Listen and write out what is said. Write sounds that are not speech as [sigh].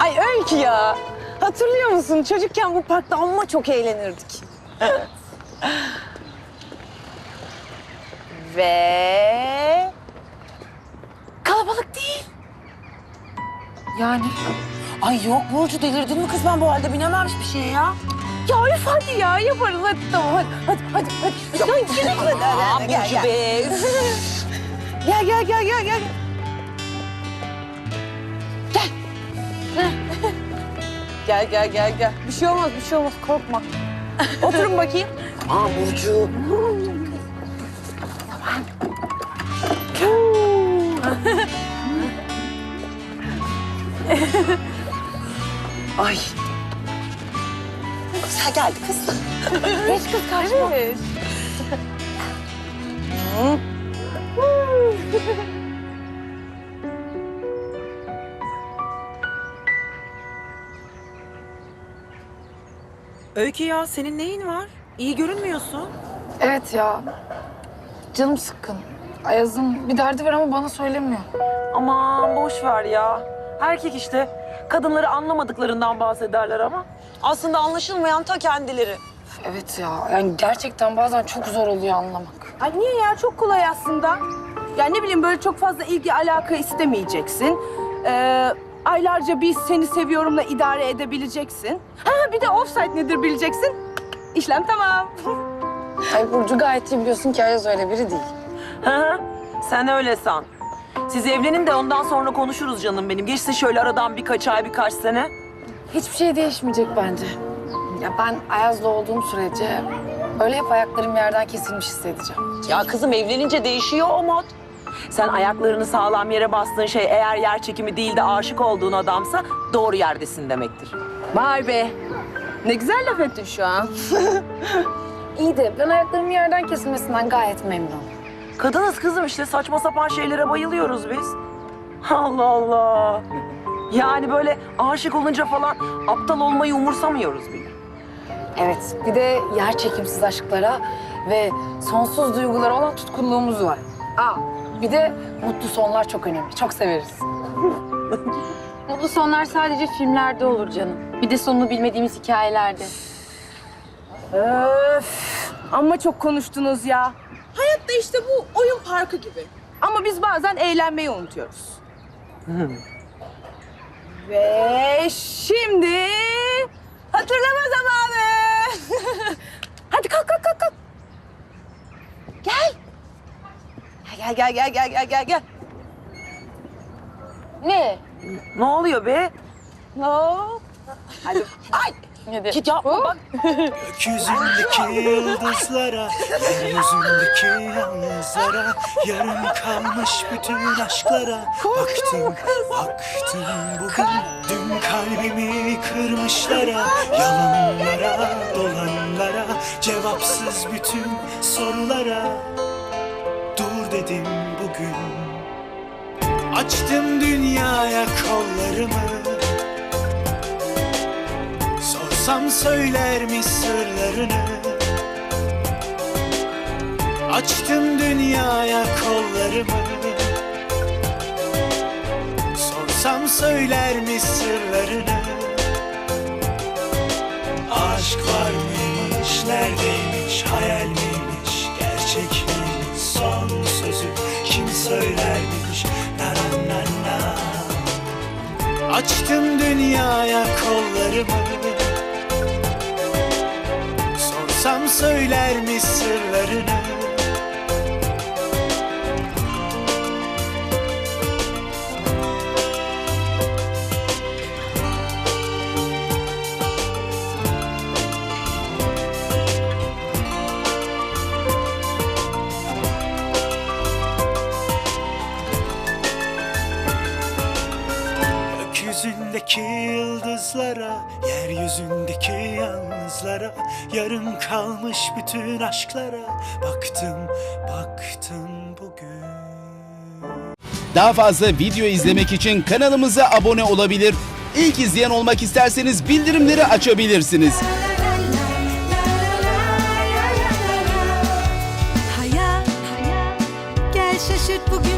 Ay Öykü ya. Hatırlıyor musun? Çocukken bu parkta amma çok eğlenirdik. [laughs] Ve... Kalabalık değil. Yani Ay yok Burcu delirdin mi kız ben bu halde binemem bir şeye ya. Ya üf hadi ya yaparız hadi tamam hadi hadi hadi hadi. Ya, hadi, hadi, gel, gel. be. üf. [laughs] Gel gel gel gel gel. Gel. Gel gel gel gel. Bir şey olmaz bir şey olmaz korkma. Oturun bakayım. Aa Burcu. Ay. Güzel geldi kız. Geç kız kaçma. Öykü ya senin neyin var? İyi görünmüyorsun. Evet ya. Canım sıkkın. Ayaz'ın bir derdi var ama bana söylemiyor. Aman boş ver ya. Erkek işte. Kadınları anlamadıklarından bahsederler ama. Aslında anlaşılmayan ta kendileri. Evet ya. Yani gerçekten bazen çok zor oluyor anlamak. Ay niye ya? Çok kolay aslında. Ya ne bileyim böyle çok fazla ilgi alaka istemeyeceksin. Ee, aylarca biz seni seviyorumla idare edebileceksin. Ha bir de offside nedir bileceksin. İşlem tamam. [laughs] Ay Burcu gayet iyi biliyorsun ki Ayaz öyle biri değil. Hı. Sen öyle san. Siz evlenin de ondan sonra konuşuruz canım benim. Geçsin şöyle aradan birkaç ay, birkaç sene. Hiçbir şey değişmeyecek bence. Ya ben Ayaz'la olduğum sürece böyle hep ayaklarım yerden kesilmiş hissedeceğim. Ya kızım evlenince değişiyor o mod. Sen ayaklarını sağlam yere bastığın şey eğer yer çekimi değil de aşık olduğun adamsa doğru yerdesin demektir. Vay be. Ne güzel laf ettin şu an. [laughs] İyi de ben ayaklarımın yerden kesilmesinden gayet memnunum. Kadınız kızım işte saçma sapan şeylere bayılıyoruz biz. Allah Allah. Yani böyle aşık olunca falan aptal olmayı umursamıyoruz bile. Evet, bir de yer çekimsiz aşklara ve sonsuz duygulara olan tutkunluğumuz var. Aa, bir de mutlu sonlar çok önemli. Çok severiz. [laughs] Mutlu sonlar sadece filmlerde olur canım. Bir de sonunu bilmediğimiz hikayelerde. Öf. Ama çok konuştunuz ya. Hayatta işte bu oyun parkı gibi. Ama biz bazen eğlenmeyi unutuyoruz. [laughs] Ve şimdi hatırlama zamanı. Gel gel gel gel gel gel gel. Ne? Ne oluyor be? Hop. Hadi. Ay. Git yapma bak. Gökyüzündeki yıldızlara, yeryüzündeki yalnızlara, yarım kalmış bütün aşklara baktım, baktım bugün. Dün kalbimi kırmışlara, yalanlara, dolanlara, cevapsız bütün sorulara dur dedim bugün. Açtım dünyaya kollarımı. Sorsam söyler mi sırlarını? Açtım dünyaya kollarımı. Sorsam söyler mi sırlarını Açtım dünyaya kollarımı. Sorsam söyler mi sırlarını Gökyüzündeki yıldızlara, yeryüzündeki yalnızlara, yarım kalmış bütün aşklara baktım, baktım bugün. Daha fazla video izlemek için kanalımıza abone olabilir. İlk izleyen olmak isterseniz bildirimleri açabilirsiniz. Hayat, gel şaşırt bugün